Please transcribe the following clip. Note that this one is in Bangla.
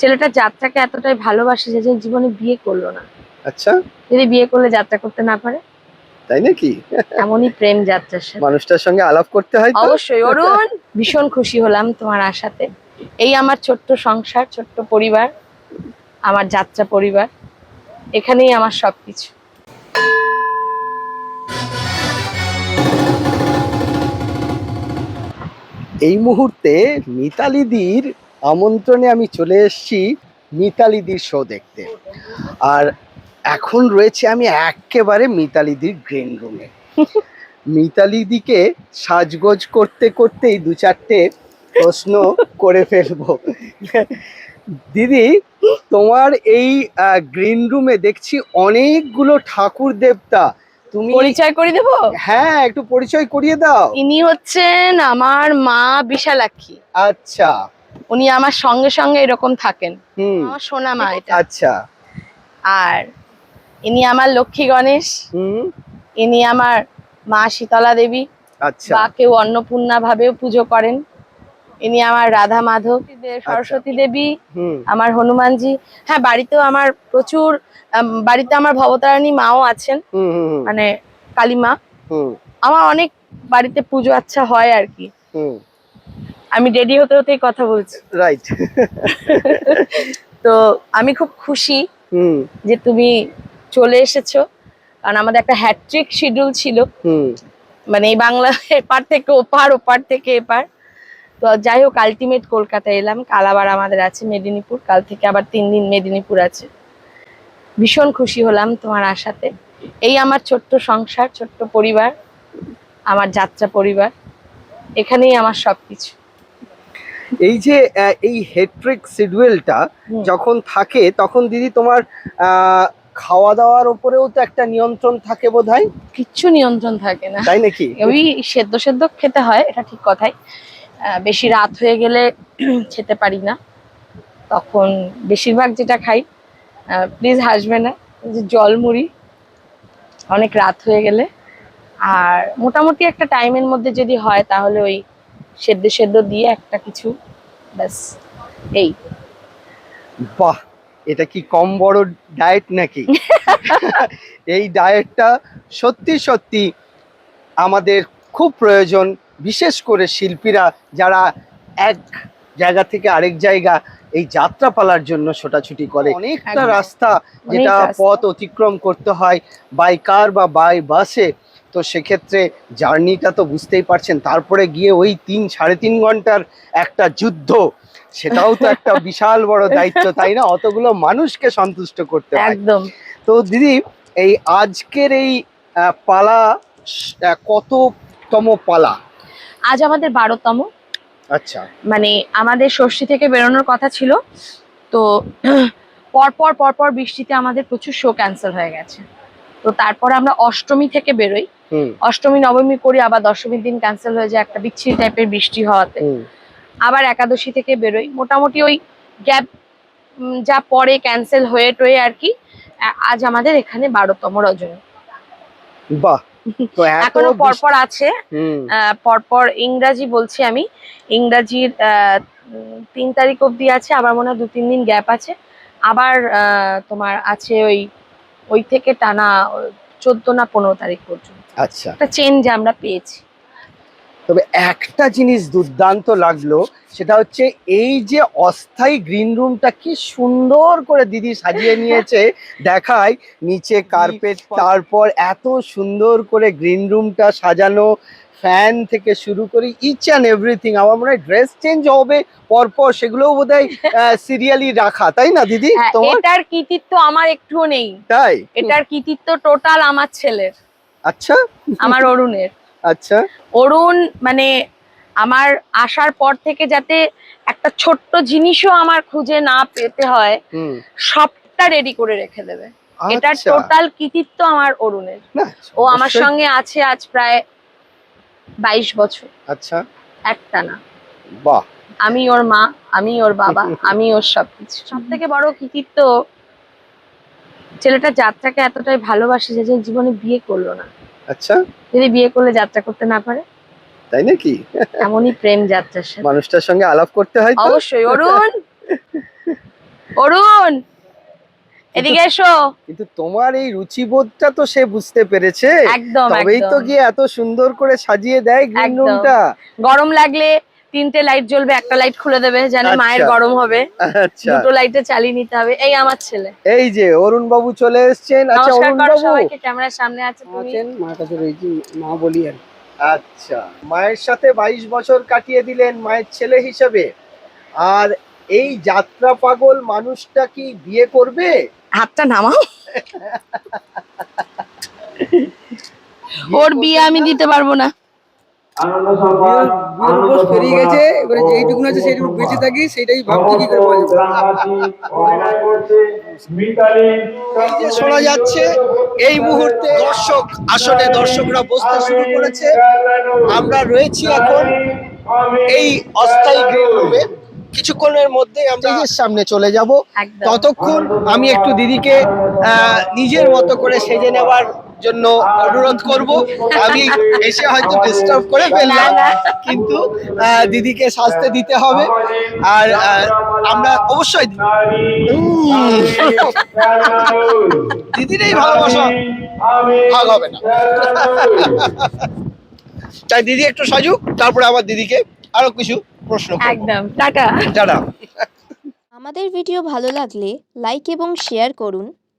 ছেলেটা যাত্রাকে এতটাই ভালোবাসে যে জীবনে বিয়ে করল না। আচ্ছা। যদি বিয়ে করলে যাত্রা করতে না পারে? তাই নাকি? এমনই প্রেম যাত্রার সাথে। মানুষটার সঙ্গে আলাপ করতে হয় অবশ্যই। অরুণ ভীষণ খুশি হলাম তোমার আশাতে। এই আমার ছোট্ট সংসার ছোট্ট পরিবার আমার যাত্রা পরিবার। এখানেই আমার সবকিছু। এই মুহূর্তে মিতালিদির আমন্ত্রণে আমি চলে এসেছি মিতালিদির শো দেখতে। আর এখন রয়েছে আমি একেবারে মিতালিদির গ্রিন রুমে মিতালিদিকে সাজগোজ করতে করতেই দু চারটে প্রশ্ন করে ফেলব। দিদি তোমার এই গ্রিন রুমে দেখছি অনেকগুলো ঠাকুর দেবতা। তুমি পরিচয় করে দেবো? হ্যাঁ একটু পরিচয় করিয়ে দাও। ইনি হচ্ছেন আমার মা বিশালাক্ষী। আচ্ছা। উনি আমার সঙ্গে সঙ্গে এরকম থাকেন। আমার সোনা মা এটা। আচ্ছা। আর ইনি আমার লক্ষ্মী গণেশ। হুম। ইনি আমার মা শীতলা দেবী। আচ্ছা। বা কেউ অন্নপূর্ণা ভাবেও পুজো করেন। ইনি আমার রাধা মাধব সরস্বতী দেবী হুম। আমার হনুমানজি। হ্যাঁ বাড়িতেও আমার প্রচুর বাড়িতে আমার ভবতারিণী মাও আছেন। মানে কালী মা। হুম। আমার অনেক বাড়িতে পুজো আচ্ছা হয় আর কি। হুম। আমি রেডি হতে হতেই কথা বলছি। রাইট তো আমি খুব খুশি যে তুমি চলে এসেছ। কারণ আমাদের একটা হ্যাট্রিক শিডিউল ছিল। হুম। মানে এই বাংলা এপার থেকে ওপার ওপার থেকে এপার। তো যাই হোক আলটিমেট কলকাতায় এলাম। কাল আবার আমাদের আছে মেদিনীপুর। কাল থেকে আবার তিন দিন মেদিনীপুর আছে। ভীষণ খুশি হলাম তোমার আশাতে। এই আমার ছোট্ট সংসার ছোট্ট পরিবার আমার যাত্রা পরিবার। এখানেই আমার সবকিছু। এই যে এই হেট্রিক শিডিউলটা যখন থাকে তখন দিদি তোমার খাওয়া দাওয়ার উপরেও তো একটা নিয়ন্ত্রণ থাকে বোধহয়? কিচ্ছু নিয়ন্ত্রণ থাকে না। তাই নাকি? ওই সেদ্ধ সেদ্ধ খেতে হয় এটা ঠিক কথাই। বেশি রাত হয়ে গেলে খেতে পারি না। তখন বেশিরভাগ যেটা খাই প্লিজ হাসবে না যে জল মুড়ি অনেক রাত হয়ে গেলে। আর মোটামুটি একটা টাইমের মধ্যে যদি হয় তাহলে ওই সেদ্ধ সেদ্ধ দিয়ে একটা কিছু ব্যাস এই। বাহ এটা কি কম বড় ডায়েট নাকি? এই ডায়েটটা সত্যি সত্যি আমাদের খুব প্রয়োজন বিশেষ করে শিল্পীরা যারা এক জায়গা থেকে আরেক জায়গা এই যাত্রাপালার জন্য ছোটাছুটি করে। অনেকটা রাস্তা। যেটা পথ অতিক্রম করতে হয় বাই কার বা বাই বাসে তো সেক্ষেত্রে জার্নিটা তো বুঝতেই পারছেন। তারপরে গিয়ে ওই তিন সাড়ে তিন ঘণ্টার একটা যুদ্ধ সেটাও তো একটা বিশাল বড় দায়িত্ব তাই না? অতগুলো মানুষকে সন্তুষ্ট করতে একদম। তো দিদি এই আজকের এই পালা কততম পালা? আজ আমাদের বারোতম। আচ্ছা। মানে আমাদের ষষ্ঠী থেকে বেরোনোর কথা ছিল। তো পরপর পরপর বৃষ্টিতে আমাদের প্রচুর শো ক্যান্সেল হয়ে গেছে। তো তারপর আমরা অষ্টমী থেকে বেরোই। অষ্টমী নবমী করি আবার দশমীর দিন ক্যান্সেল হয়ে যায় একটা বিচ্ছিরি টাইপের বৃষ্টি হওয়াতে। আবার একাদশী থেকে বেরোই। মোটামুটি ওই গ্যাপ যা পরে ক্যান্সেল হয়ে টয়ে আর কি আজ আমাদের এখানে বারোতম রজনী। বাহ! এখনও পরপর আছে। পরপর ইংরাজি বলছি আমি। ইংরাজির তিন তারিখ অব্দি আছে আবার মনে হয় দু তিন দিন গ্যাপ আছে। আবার আহ, তোমার আছে ওই ওই থেকে টানা চোদ্দ না পনেরো তারিখ পর্যন্ত। আচ্ছা। একটা চেঞ্জ আমরা পেয়েছি। তবে একটা জিনিস দুর্দান্ত লাগল সেটা হচ্ছে এই যে অস্থায়ী গ্রিন রুমটা কি সুন্দর করে দিদি সাজিয়ে নিয়েছে দেখায় নিচে কার্পেট তারপর এত সুন্দর করে গ্রিন রুমটা সাজানো ফ্যান থেকে শুরু করে ইচ অ্যান্ড এভরিথিং আমার মনে হয় ড্রেস চেঞ্জ হবে পরপর সেগুলোও বোধ হয় সিরিয়ালি রাখা তাই না দিদি? হ্যাঁ, এটার কৃতিত্ব আমার একটুও নেই। তাই? এটার কৃতিত্ব টোটাল আমার ছেলের। আচ্ছা। আমার অরুণের। আচ্ছা। অরুণ মানে আমার আসার পর থেকে যাতে একটা ছোট্ট জিনিসও আমার খুঁজে না পেতে হয় সবটা রেডি করে রেখে দেবে। এটার আচ্ছা। টোটাল কৃতিত্ব আমার অরুণের। ও আমার সঙ্গে আছে আজ প্রায় বাইশ বছর। আচ্ছা। একটা না। বাহ। আমি ওর মা আমি ওর বাবা আমি ওর সবকিছু। সব থেকে বড় কৃতিত্ব ছেলেটা যাত্রাকে এতটাই ভালোবাসে যে যে জীবনে বিয়ে করল না। আচ্ছা। যদি বিয়ে করলে যাত্রা করতে না পারে? তাই নাকি? এমনই প্রেম যাত্রার সাথে। মানুষটার সঙ্গে আলাপ করতে হয় তো? অবশ্যই। অরুণ! অরুণ! এদিকে এসো। কিন্তু তোমার এই রুচিবোধটা তো সে বুঝতে পেরেছে। একদম তবেই তো গিয়ে এত সুন্দর করে সাজিয়ে দেয় গ্রিন রুমটা। গরম লাগলে তিনটে লাইট জ্বলবে একটা লাইট খুলে দেবে যেন মায়ের আচ্ছা। গরম হবে। আচ্ছা। দুটো লাইটে চালিয়ে নিতে হবে। এই আমার ছেলে। এই যে অরুণ বাবু চলে এসেছেন। আচ্ছা অরুণ বাবু সবাইকে ক্যামেরার সামনে আছে তুমি। আছেন? মার কাছে রয়েছি মা বলি আর আচ্ছা। মায়ের সাথে বাইশ বছর কাটিয়ে দিলেন মায়ের ছেলে হিসেবে। আর এই যাত্রা পাগল মানুষটা কি বিয়ে করবে? হাতটা নামাও। ওর বিয়ে আমি দিতে পারব না। বয়স পেরিয়ে গেছে এবারে যেইটুকুন আছে সেইটুকু বেঁচে থাকি সেটাই ভাবছি কি করে এই যে শোনা যাচ্ছে এই মুহূর্তে দর্শক আসলে দর্শকরা বসতে শুরু করেছে। আমরা রয়েছি এখন এই অস্থায়ী গ্রিন রুমে। কিছুক্ষণের মধ্যে আমরা সামনে চলে যাব। ততক্ষণ আমি একটু দিদিকে নিজের মতো করে সেজে নেওয়ার জন্য অনুরোধ করব। আমি এসে হয়তো ডিস্টার্ব করে ফেললাম। কিন্তু দিদিকে সাজতে দিতে হবে। আর আমরা অবশ্যই দিদির এই ভালোবাসা ভাগ হবে না। তাই দিদি একটু সাজুক তারপরে আবার দিদিকে আরও কিছু প্রশ্ন করব। একদম। টাটা। টাটা। আমাদের ভিডিও ভালো লাগলে লাইক এবং শেয়ার করুন।